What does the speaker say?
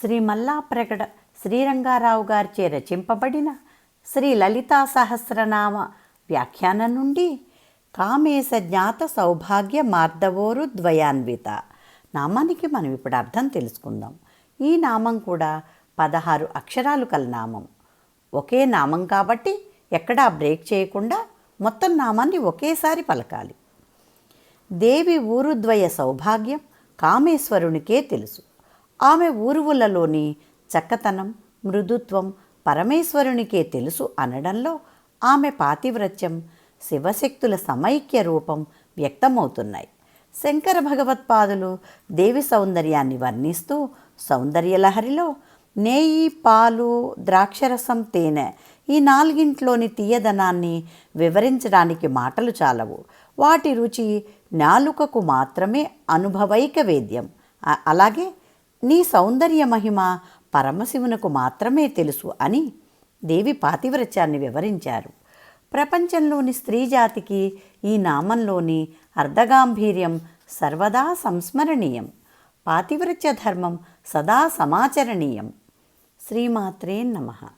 శ్రీ మల్లాప్రగడ శ్రీరంగారావు గారిచే రచింపబడిన శ్రీ లలితా సహస్రనామ వ్యాఖ్యానం నుండి కామేశ జ్ఞాత సౌభాగ్య మార్దవోరు ద్వయాన్విత. నామానికి మనం ఇప్పుడు అర్థం తెలుసుకుందాం. ఈ నామం కూడా పదహారు అక్షరాలు కల నామం. ఒకే నామం కాబట్టి ఎక్కడా బ్రేక్ చేయకుండా మొత్తం నామాన్ని ఒకేసారి పలకాలి. దేవి ఊరుద్వయ సౌభాగ్యం కామేశ్వరునికే తెలుసు. ఆమె ఊరువులలోని చక్కతనం మృదుత్వం పరమేశ్వరునికే తెలుసు అనడంలో ఆమె పాతివ్రత్యం శివశక్తుల సమైక్య రూపం వ్యక్తమవుతున్నాయి. శంకర భగవత్పాదులు దేవి సౌందర్యాన్ని వర్ణిస్తూ సౌందర్యలహరిలో నేయి పాలు ద్రాక్షరసం తేనె ఈ నాలుగింట్లోని తీయదనాన్ని వివరించడానికి మాటలు చాలవు. వాటి రుచి నాలుకకు మాత్రమే అనుభవైక వేద్యం. అలాగే నీ సౌందర్య మహిమ పరమశివునకు మాత్రమే తెలుసు అని దేవి పాతివ్రత్యాన్ని వివరించారు. ప్రపంచంలోని స్త్రీ జాతికి ఈ నామంలోని అర్ధగాంభీర్యం సర్వదా సంస్మరణీయం. పాతివ్రత్య ధర్మం సదా సమాచరణీయం. శ్రీమాత్రే నమః.